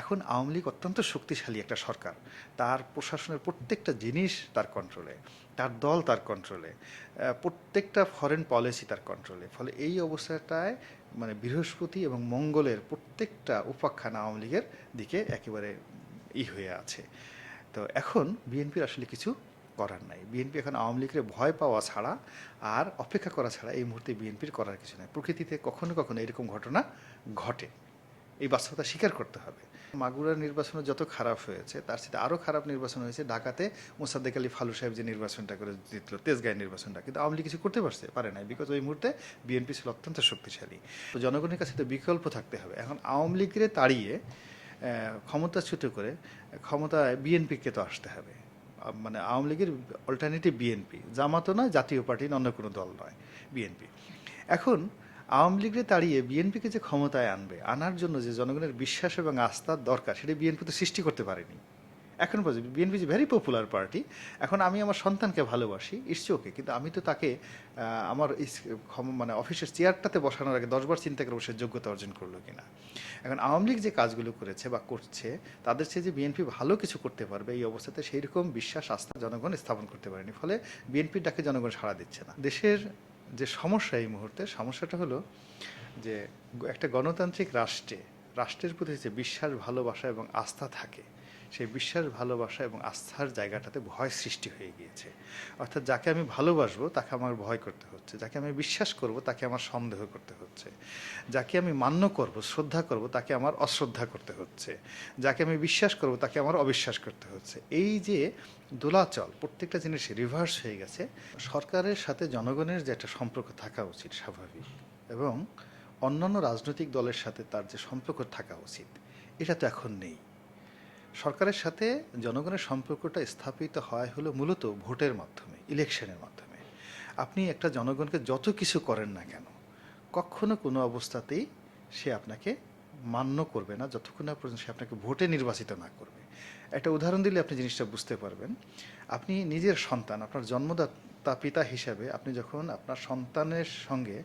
এখন আওয়ামী লীগ অত্যন্ত শক্তিশালী একটা সরকার। তার প্রশাসনের প্রত্যেকটা জিনিস তার কন্ট্রোলে তার দল তার কন্ট্রোলে প্রত্যেকটা ফরেন পলিসি তার কন্ট্রোলে ফলে এই অবস্থাটায় মানে বৃহস্পতি এবং মঙ্গলের প্রত্যেকটা উপাখ্যান আওয়ামী লীগের দিকে একেবারে ই হয়ে আছে। তো এখন বিএনপির আসলে কিছু করার নাই। বিএনপি এখন আওয়ামী লীগের ভয় পাওয়া ছাড়া আর অপেক্ষা করা ছাড়া এই মুহূর্তে বিএনপির করার কিছু নাই। প্রকৃতিতে কখনো কখনো এরকম ঘটনা ঘটে। এই বাস্তবতা স্বীকার করতে হবে। মাগুরার নির্বাচনে যত খারাপ হয়েছে, তার সাথে আরও খারাপ নির্বাচন হয়েছে ঢাকাতে মোসাদ্দেক আলী ফালু সাহেব যে নির্বাচনটা করে জিতলো তেজগাঁয়ের নির্বাচনটা। কিন্তু আওয়ামী কিছু করতে পারছে, পারে না বিকজ ওই মুহূর্তে বিএনপি ছিল অত্যন্ত শক্তিশালী। তো জনগণের কাছে তো বিকল্প থাকতে হবে। এখন আওয়ামী লীগের তাড়িয়ে ক্ষমতাচ্যুত করে ক্ষমতায় বিএনপিকে তো আসতে হবে। মানে আওয়ামী লীগের অল্টারনেটিভ বিএনপি। জামাতও নয়, জাতীয় পার্টি অন্য কোনো দল নয় বিএনপি। এখন আওয়ামী লীগের তাড়িয়ে বিএনপিকে যে ক্ষমতায় আনবে, আনার জন্য যে জনগণের বিশ্বাস এবং আস্থার দরকার, সেটা বিএনপি তো সৃষ্টি করতে পারেনি। এখন পর্যন্ত বিএনপি যে ভেরি পপুলার পার্টি এখন আমি আমার সন্তানকে ভালোবাসি ইটস কিন্তু আমি তো তাকে আমার মানে অফিসের চেয়ারটাতে বসানোর আগে দশবার চিন্তা করব সে যোগ্যতা অর্জন করল কিনা। এখন আওয়ামী লীগ যে কাজগুলো করেছে বা করছে, তাদের চেয়ে যে বিএনপি ভালো কিছু করতে পারবে, এই অবস্থাতে সেই রকম বিশ্বাস, আস্থা জনগণ স্থাপন করতে পারেনি, ফলে বিএনপির ডাকে জনগণ সাড়া দিচ্ছে না। দেশের যে সমস্যা এই মুহূর্তে, সমস্যাটা হলো যে একটা গণতান্ত্রিক রাষ্ট্রে, রাষ্ট্রের প্রতি যে বিশ্বাস, ভালোবাসা এবং আস্থা থাকে সেই বিশ্বাস, ভালোবাসা এবং আস্থার জায়গাটাতে ভয় সৃষ্টি হয়ে গিয়েছে। অর্থাৎ যাকে আমি ভালোবাসবো, তাকে আমার ভয় করতে হচ্ছে। যাকে আমি বিশ্বাস করব, তাকে আমার সন্দেহ করতে হচ্ছে। যাকে আমি মান্য করব, শ্রদ্ধা করব, তাকে আমার অশ্রদ্ধা করতে হচ্ছে। যাকে আমি বিশ্বাস করব, তাকে আমার অবিশ্বাস করতে হচ্ছে। এই যে দোলাচল, প্রত্যেকটা জিনিস রিভার্স হয়ে গেছে। সরকারের সাথে জনগণের যে একটা সম্পর্ক থাকা উচিত, স্বাভাবিক, এবং অন্যান্য রাজনৈতিক দলের সাথে তার যে সম্পর্ক থাকা উচিত, এটা তো এখন নেই। সরকারের সাথে জনগণের সম্পর্কটা স্থাপিত হয় হলো মূলত ভোটের মাধ্যমে, ইলেকশনের মাধ্যমে। আপনি একটা জনগণকে যত কিছু করেন না কেন, কখনো কোনো অবস্থাতেই সে আপনাকে মান্য করবে না, যতক্ষণ না পর্যন্ত সে আপনাকে ভোটে নির্বাচিত না করবে। একটা উদাহরণ দিলে আপনি জিনিসটা বুঝতে পারবেন। আপনি নিজের সন্তান, আপনার জন্মদাতা পিতা হিসাবে আপনি যখন আপনার সন্তানের সঙ্গে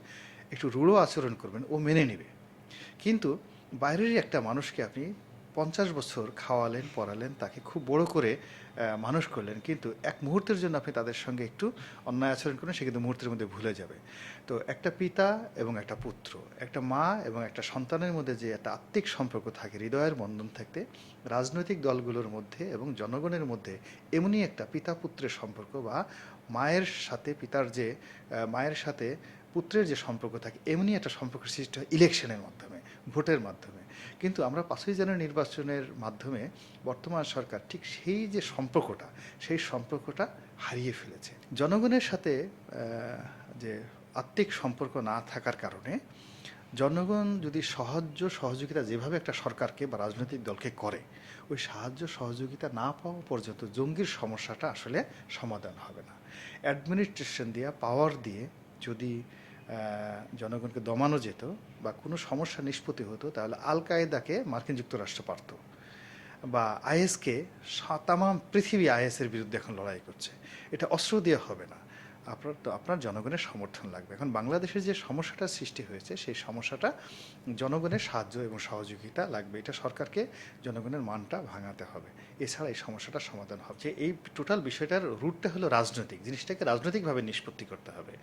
একটু রূঢ় আচরণ করবেন, ও মেনে নেবে। কিন্তু বাইরেরই একটা মানুষকে আপনি পঞ্চাশ বছর খাওয়ালেন, পড়ালেন, তাকে খুব বড় করে মানুষ করলেন। কিন্তু এক মুহূর্তের জন্য আপনি তাদের সঙ্গে একটু অন্যায় আচরণ করেন, সে কিন্তু মুহূর্তের মধ্যে ভুলে যাবে। তো একটা পিতা এবং একটা পুত্র, একটা মা এবং একটা সন্তানের মধ্যে যে একটা আত্মিক সম্পর্ক থাকে, হৃদয়ের বন্ধন থাকতে, রাজনৈতিক দলগুলোর মধ্যে এবং জনগণের মধ্যে এমনই একটা পিতা পুত্রের সম্পর্ক বা মায়ের সাথে পিতার যে মায়ের সাথে পুত্রের যে সম্পর্ক থাকে এমনি একটা সম্পর্ক সৃষ্টি হয় ইলেকশনের মাধ্যমে। ভোটের মাধ্যমে। কিন্তু আমরা পাঁচই জানুয়ারি নির্বাচনের মাধ্যমে বর্তমান সরকার ঠিক সেই যে সম্পর্কটা, সেই সম্পর্কটা হারিয়ে ফেলেছে। জনগণের সাথে যে আত্মিক সম্পর্ক না থাকার কারণে জনগণ যদি সাহায্য, সহযোগিতা যেভাবে একটা সরকারকে বা রাজনৈতিক দলকে করে, ওই সাহায্য, সহযোগিতা না পাওয়া পর্যন্ত জঙ্গির সমস্যাটা আসলে সমাধান হবে না। অ্যাডমিনিস্ট্রেশন দিয়ে, পাওয়ার দিয়ে যদি জনগণকে দমানো যেত বা কোনো সমস্যা নিষ্পত্তি হতো, তাহলে আল কায়েদাকে মার্কিন যুক্তরাষ্ট্র পারত বা আইএসকে তাম পৃথিবী আইএসের বিরুদ্ধে এখন লড়াই করছে। এটা অস্ত্র দিয়ে হবে না। আপনার তো আপনার জনগণের সমর্থন লাগবে। এখন বাংলাদেশের যে সমস্যাটা সৃষ্টি হয়েছে, সেই সমস্যাটা জনগণের সাহায্য এবং সহযোগিতা লাগবে। এটা সরকারকে জনগণের মানটা ভাঙাতে হবে। এছাড়া এই সমস্যাটার সমাধান হবে। যে এই টোটাল বিষয়টার রুটটা হলো রাজনৈতিক। জিনিসটাকে রাজনৈতিকভাবে নিষ্পত্তি করতে হবে।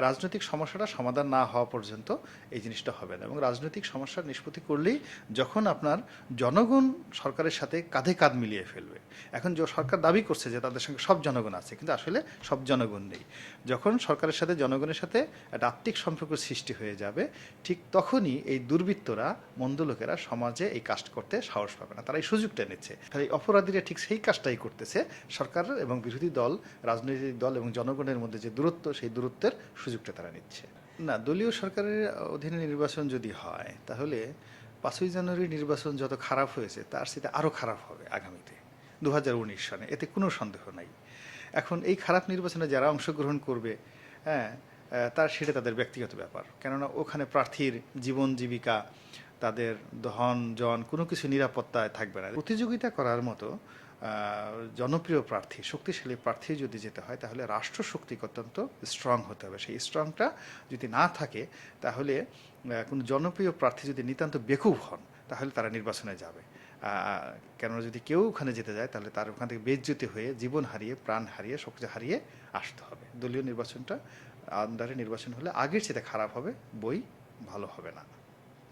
রাজনৈতিক সমস্যাটা সমাধান না হওয়া পর্যন্ত এই জিনিসটা হবে না। এবং রাজনৈতিক সমস্যার নিষ্পত্তি করলেই যখন আপনার জনগণ সরকারের সাথে কাঁধে কাঁধ মিলিয়ে ফেলবে। এখন যে সরকার দাবি করছে যে তাদের সঙ্গে সব জনগণ আছে, কিন্তু আসলে সব জনগণ নেই। যখন সরকারের সাথে, জনগণের সাথে একটা আত্মিক সম্পর্ক সৃষ্টি হয়ে যাবে, ঠিক তখনই এই দুর্বৃত্তরা, মন্দ লোকেরা সমাজে এই কাজ করতে সাহস পাবে না। তারা এই সুযোগটা নিচ্ছে। তাই অপরাধীরা ঠিক সেই কাজটাই করতেছে, সরকার এবং বিরোধী দল, রাজনৈতিক দল এবং জনগণের মধ্যে যে দূরত্ব, সেই দূরত্বের সুযোগটা তারা নিচ্ছে। না, দলীয় সরকারের অধীনে নির্বাচন যদি হয়, তাহলে পাঁচই জানুয়ারি নির্বাচন যত খারাপ হয়েছে, তার সাথে আরও খারাপ হবে আগামীতে দু হাজার উনিশ সনে এতে কোনো সন্দেহ নাই। এখন এই খারাপ নির্বাচনে যারা অংশগ্রহণ করবে হ্যাঁ তার সেটা তাদের ব্যক্তিগত ব্যাপার। কেননা ওখানে প্রার্থীর জীবন, জীবিকা, তাদের ধন, জন কোনো কিছু নিরাপত্তায় থাকবে না। প্রতিযোগিতা করার মতো জনপ্রিয় প্রার্থী, শক্তিশালী প্রার্থী যদি যেতে হয়, তাহলে রাষ্ট্রশক্তি অত্যন্ত স্ট্রং হতে হবে। সেই স্ট্রংটা যদি না থাকে, তাহলে কোনো জনপ্রিয় প্রার্থী যদি নিতান্ত বেকুব হন, তাহলে তারা নির্বাচনে যাবে। কেননা যদি কেউ ওখানে যেতে যায়, তাহলে তার ওখান থেকে বেজ্জতি হয়ে জীবন হারিয়ে, প্রাণ হারিয়ে সব কিছু হারিয়ে আসতে হবে। দলীয় নির্বাচনটা আন্ডারে নির্বাচন হলে আগের চেয়ে খারাপ হবে, বই ভালো হবে না।